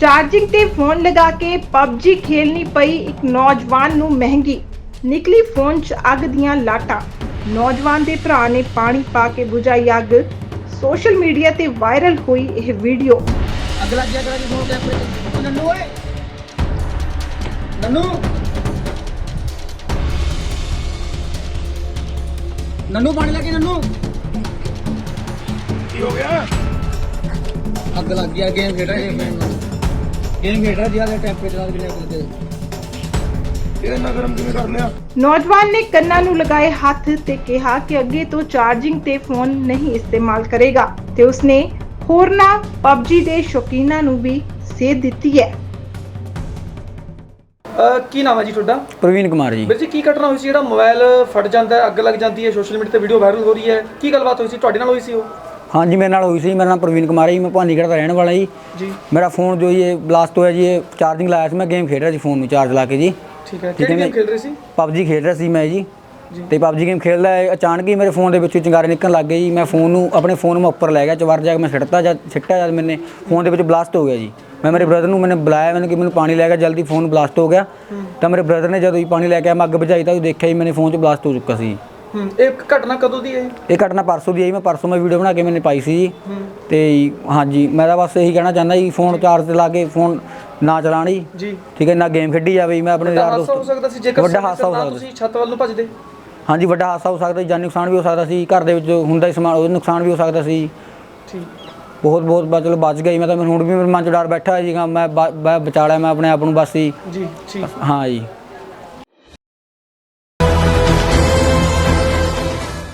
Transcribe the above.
Charging ਤੇ phone ਲਗਾ ਕੇ PUBG ਖੇਲਣੀ ਪਈ ਇੱਕ ਨੌਜਵਾਨ ਨੂੰ ਮਹਿੰਗੀ। ਨਿਕਲੀ ਫੋਨ 'ਚ ਅੱਗ ਦੀਆਂ ਲਾਟਾਂ। ਨੌਜਵਾਨ ਦੇ ਭਰਾ ਨੇ ਪਾਣੀ ਪਾ ਕੇ ਬੁਝਾਈ ਅੱਗ। ਸੋਸ਼ਲ ਮੀਡੀਆ ਤੇ ਵਾਇਰਲ ਹੋਈ ਇਹ ਵੀਡੀਓ। ਅੱਗ ਲੱਗ ਗਿਆ ਕਰਾ ਦੀ ਫੋਨ ਕੈਮਰੇ ਤੇ ਉਹ ਨੰਨੂ ਓਏ! ਨੰਨੂ! ਨੰਨੂ ਪਾਣੀ ਲੱਗੇ ਨੰਨੂ! ਕੀ ਹੋ ਗਿਆ? ਅੱਗ ਲੱਗ ਗਿਆ ਗੇਮ ਖੇਡ ਰਿਹਾ ਗੇਮ ਇਹ ਕਿਵੇਂ ਕਰ ਲਿਆ? ਨੌਜਵਾਨ ਨੇ ਕੰਨਾਂ ਨੂੰ ਲਗਾਏ ਹੱਥ ਤੇ ਕਿਹਾ ਕਿ ਅੱਗੇ ਤੋਂ ਚਾਰਜਿੰਗ ਤੇ ਫੋਨ ਨਹੀਂ ਇਸਤੇਮਾਲ ਕਰੇਗਾ ਤੇ ਉਸਨੇ ਹੋਰਨਾਂ PUBG ਦੇ ਸ਼ੌਕੀਨਾਂ ਨੂੰ ਵੀ ਸੇਧ ਦਿੱਤੀ ਹੈ। ਅਹ ਕੀ ਨਾਮ ਹੈ ਜੀ ਤੁਹਾਡਾ? ਪ੍ਰਵੀਨ ਕੁਮਾਰ ਜੀ। ਵੀਰ ਜੀ ਕੀ ਘਟਨਾ ਹੋਈ ਸੀ? ਜਿਹੜਾ ਮੋਬਾਈਲ ਫਟ ਜਾਂਦਾ ਹੈ ਅੱਗ ਲੱਗ ਜਾਂਦੀ ਹੈ ਸੋਸ਼ਲ ਮੀਡੀਆ ਤੇ ਵੀਡੀਓ ਵਾਇਰਲ ਹੋ ਰਹੀ ਹੈ। ਕੀ ਗੱਲਬਾਤ ਹੋਈ ਸੀ? ਤੁਹਾਡੇ ਨਾਲ ਹੋਈ ਸੀ ਉਹ? ਹਾਂਜੀ ਮੇਰੇ ਨਾਲ ਹੋਈ ਸੀ ਮੇਰਾ ਨਾਮ ਪ੍ਰਵੀਨ ਕੁਮਾਰ ਹੈ ਜੀ ਮੈਂ ਭਾਨੀਗੜ੍ਹ ਦਾ ਰਹਿਣ ਵਾਲਾ ਜੀ। ਜੀ। ਮੇਰਾ ਫੋਨ ਜੋ ਜੀ ਇਹ ਬਲਾਸਟ ਹੋਇਆ ਜੀ ਇਹ ਚਾਰਜਿੰਗ ਲਾਇਆ ਸੀ ਮੈਂ ਗੇਮ ਖੇਡ ਰਿਹਾ ਸੀ ਫੋਨ ਨੂੰ ਚਾਰਜ ਲਾ ਕੇ ਜੀ। ਠੀਕ ਹੈ ਕਿਹੜੀ ਗੇਮ ਖੇਡ ਰਹੇ ਸੀ? ਪਬਜੀ ਖੇਡ ਰਿਹਾ ਸੀ ਮੈਂ ਜੀ। ਜੀ। ਤੇ ਪਬਜੀ ਗੇਮ ਖੇਡਦਾ ਅਚਾਨਕ ਹੀ ਮੇਰੇ ਫੋਨ ਦੇ ਵਿੱਚੋਂ ਚਿੰਗਾਰੇ ਨਿਕਲਣ ਲੱਗ ਗਏ ਜੀ। ਮੈਂ ਫੋਨ ਨੂੰ ਆਪਣੇ ਫੋਨ ਨੂੰ ਉੱਪਰ ਲੈ ਗਿਆ ਚਵਰ ਜਾ ਕੇ ਮੈਂ ਸਿੱਟਤਾ ਜਦ ਸਿੱਟਿਆ ਜਦ ਮੈਨੇ ਫੋਨ ਦੇ ਵਿੱਚ ਬਲਾਸਟ ਹੋ ਗਿਆ ਜੀ। ਮੈਂ ਮੇਰੇ ਬ੍ਰਦਰ ਨੂੰ ਮੈਨੇ ਬੁਲਾਇਆ ਮੈਨੂੰ ਕਿ ਮੈਨੂੰ ਪਾਣੀ ਲੈ ਕੇ ਜਲਦੀ ਫੋਨ ਬਲਾਸਟ ਹੋ ਗਿਆ। ਤਾਂ ਮੇਰੇ ਬ੍ਰਦਰ ਨੇ ਜਦੋਂ ਹੀ ਪਾਣੀ ਲੈ ਕੇ ਮੈਂ ਅੱਗ ਬੁਝਾਈ ਤਾਂ ਉਹ ਦੇਖਿਆ ਹੀ ਮੇਰੇ ਫੋਨ 'ਚ ਬਲਾਸਟ ਹੋ ਚੁੱਕਾ ਸੀ। ਹੂੰ ਇਹ ਘਟਨਾ ਕਦੋਂ ਦੀ ਹੈ ਇਹ? ਇਹ ਘਟਨਾ ਪਰਸੋਂ ਦੀ ਆਈ ਮੈਂ ਪਰਸੋਂ ਮੈਂ ਵੀਡੀਓ ਬਣਾ ਕੇ ਮੈਨੇ ਪਾਈ ਸੀ ਜੀ। ਤੇ ਹਾਂਜੀ ਮੈਂ ਤਾਂ ਬਸ ਇਹੀ ਕਹਿਣਾ ਚਾਹੁੰਦਾ ਜੀ ਫੋਨ ਚਾਰਜ ਤੇ ਲਾ ਕੇ ਫੋਨ ਨਾ ਚਲਾਣ ਜੀ। ਠੀਕ ਹੈ ਨਾ ਗੇਮ ਖੇਡੀ ਜਾਵੇ ਮੈਂ ਆਪਣੇ ਯਾਰ ਹਾਦਸਾ ਹੋ ਦੋਸਤ ਸਕਦਾ ਸੀ ਜੇਕਰ ਵੱਡਾ ਹਾਦਸਾ ਹੋ ਸਕਦਾ ਤੁਸੀਂ ਛੱਤ ਵੱਲ ਨੂੰ ਭੱਜਦੇ। ਹਾਂਜੀ ਵੱਡਾ ਹਾਦਸਾ ਹੋ ਸਕਦਾ ਜਾਨੀ ਨੁਕਸਾਨ ਵੀ ਹੋ ਸਕਦਾ ਸੀ ਘਰ ਦੇ ਵਿੱਚ ਹੁੰਦਾ ਹੀ ਸਮਾਨ ਉਹਦਾ ਨੁਕਸਾਨ ਵੀ ਹੋ ਸਕਦਾ ਸੀ ਠੀਕ। ਬਹੁਤ ਬਹੁਤ ਬਾ- ਚਲੋ ਬਚ ਗਈ ਮੈਂ ਤਾਂ ਮੈਨੂੰ ਹੁਣ ਵੀ ਮੇਰੇ ਮਨ 'ਚ ਡਰ ਬੈਠਾ ਜੀ ਮੈਂ ਬਚਾ ਲਿਆ ਮੈਂ ਆਪਣੇ ਆਪ ਨੂੰ ਬਸ ਜੀ। ਜੀ ਠੀਕ। ਹਾਂ ਜੀ।